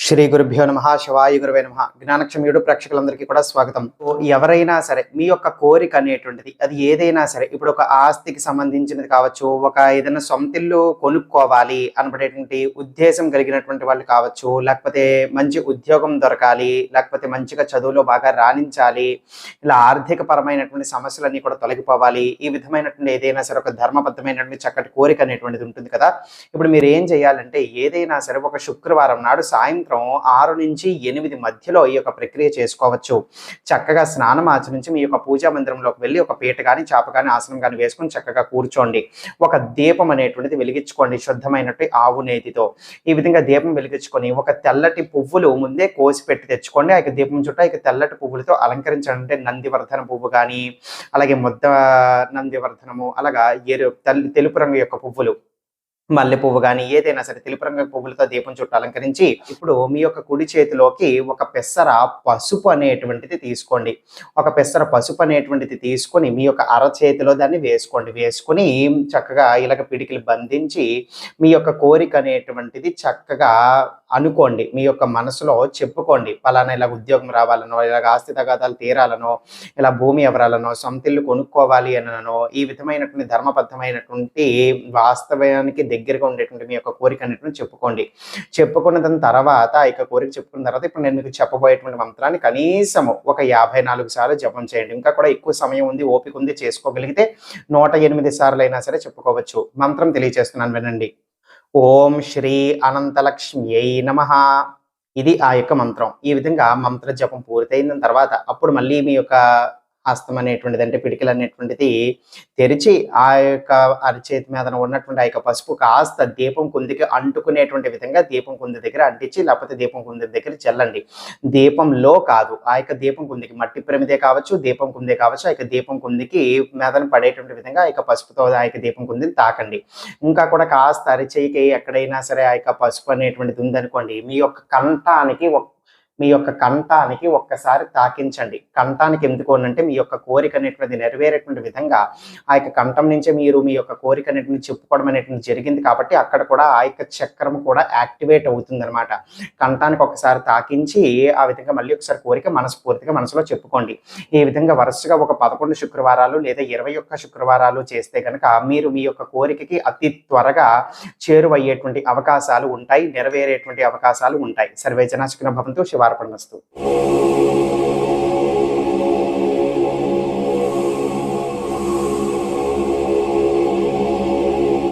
శ్రీ గురుభ్యో నమ శివాయ గురువే నమ. జ్ఞానక్షమ్యుడు ప్రేక్షకులందరికీ కూడా స్వాగతం. ఓ ఎవరైనా సరే మీ యొక్క కోరిక అనేటువంటిది అది ఏదైనా సరే ఇప్పుడు ఒక ఆస్తికి సంబంధించినది కావచ్చు ఒక ఏదైనా సొంతిల్లు కొనుక్కోవాలి అనబడేటువంటి ఉద్దేశం కలిగినటువంటి వాళ్ళు కావచ్చు లేకపోతే మంచి ఉద్యోగం దొరకాలి లేకపోతే మంచిగా చదువులో బాగా రాణించాలి ఇలా ఆర్థిక పరమైనటువంటి సమస్యలన్నీ కూడా తొలగిపోవాలి ఈ విధమైనటువంటి ఏదైనా సరే ఒక ధర్మబద్ధమైనటువంటి చక్కటి కోరిక అనేటువంటిది ఉంటుంది కదా. ఇప్పుడు మీరు ఏం చేయాలంటే ఏదైనా సరే ఒక శుక్రవారం నాడు సాయంత్రం ఆరు నుంచి ఎనిమిది మధ్యలో ఈ యొక్క ప్రక్రియ చేసుకోవచ్చు. చక్కగా స్నానం ఆచరించి మీ యొక్క పూజా మందిరంలోకి వెళ్ళి ఒక పీట కానీ చాప కానీ ఆసనం కానీ వేసుకొని చక్కగా కూర్చోండి. ఒక దీపం అనేటువంటిది వెలిగించుకోండి శుద్ధమైనట్టు ఆవు నేతితో. ఈ విధంగా దీపం వెలిగించుకొని ఒక తెల్లటి పువ్వులు ముందే కోసి పెట్టి తెచ్చుకోండి. ఆ యొక్క దీపం చుట్టూ ఆ తెల్లటి పువ్వులతో అలంకరించండి. అంటే నందివర్ధన పువ్వు కానీ అలాగే ముద్ద నందివర్ధనము అలాగా ఎరు తెల్- తెలుపు రంగు యొక్క పువ్వులు. మల్లె పువ్వు కానీ ఏదైనా సరే తెలుపు రంగు పువ్వులతో దీపం చుట్టూ అలంకరించి ఇప్పుడు మీ యొక్క కుడి చేతిలోకి ఒక పెసర పసుపు అనేటువంటిది తీసుకోండి. ఒక పెసర పసుపు అనేటువంటిది తీసుకొని మీ యొక్క అరచేతిలో దాన్ని వేసుకోండి. వేసుకొని చక్కగా ఇలాగ పిడికిలు బంధించి మీ యొక్క కోరిక అనేటువంటిది చక్కగా అనుకోండి మీ యొక్క మనసులో చెప్పుకోండి పలానా ఇలా ఉద్యోగం రావాలనో ఇలాగ ఆస్తి తగాదాలు తీరాలనో ఇలా భూమి ఎవరాలనో సొంతిల్లు కొనుక్కోవాలి అననో ఈ విధమైనటువంటి ధర్మబద్ధమైనటువంటి వాస్తవానికి దగ్గరగా ఉండేటువంటి మీ యొక్క కోరిక అనేటువంటి చెప్పుకోండి. చెప్పుకున్న దాని తర్వాత ఆ యొక్క కోరిక చెప్పుకున్న తర్వాత ఇప్పుడు నేను మీకు చెప్పబోయేటువంటి మంత్రాన్ని కనీసము ఒక యాభై నాలుగు సార్లు జపం చేయండి. ఇంకా కూడా ఎక్కువ సమయం ఉంది ఓపిక ఉంది చేసుకోగలిగితే నూట ఎనిమిది సార్లు అయినా సరే చెప్పుకోవచ్చు. మంత్రం తెలియజేస్తున్నాను వినండి. ఓం శ్రీ అనంతలక్ష్మ్యై నమ. ఇది ఆ యొక్క మంత్రం. ఈ విధంగా మంత్ర జపం పూర్తయిన తర్వాత అప్పుడు మళ్ళీ మీ యొక్క హస్తం అనేటువంటిది అంటే పిడికిలు అనేటువంటిది తెరిచి ఆ యొక్క అరిచేతి మీద ఉన్నటువంటి ఆ యొక్క పసుపు కాస్త దీపం కుందికి అంటుకునేటువంటి విధంగా దీపం కుంది దగ్గర అంటించి లేకపోతే దీపం కుంది దగ్గర చల్లండి. దీపంలో కాదు ఆ యొక్క దీపం కుందికి మట్టి ప్రమిదే కావచ్చు దీపం కుందే కావచ్చు ఆ యొక్క దీపం కుందికి మీదన పడేటువంటి విధంగా ఆ యొక్క పసుపుతో ఆ యొక్క దీపం కుందిని తాకండి. ఇంకా కూడా కాస్త అరిచేయికి ఎక్కడైనా సరే ఆ యొక్క పసుపు అనేటువంటిది ఉందనుకోండి మీ యొక్క కంఠానికి ఒక మీ యొక్క కంఠానికి ఒక్కసారి తాకించండి. కంఠానికి ఎందుకు అంటే మీ యొక్క కోరిక అనేటువంటిది నెరవేరేటువంటి విధంగా ఆ యొక్క కంఠం నుంచే మీరు మీ యొక్క కోరిక అనేటువంటి చెప్పుకోవడం అనేటువంటి జరిగింది కాబట్టి అక్కడ కూడా ఆ యొక్క చక్రం కూడా యాక్టివేట్ అవుతుంది అనమాట కంఠానికి ఒకసారి తాకించి ఆ విధంగా మళ్ళీ ఒకసారి కోరిక మనస్ఫూర్తిగా మనసులో చెప్పుకోండి. ఈ విధంగా వరుసగా ఒక పదకొండు శుక్రవారాలు లేదా ఇరవై ఒక్క శుక్రవారాలు చేస్తే కనుక మీరు మీ యొక్క కోరికకి అతి త్వరగా చేరువయ్యేటువంటి అవకాశాలు ఉంటాయి నెరవేరేటువంటి అవకాశాలు ఉంటాయి. సర్వే पार पडला असतो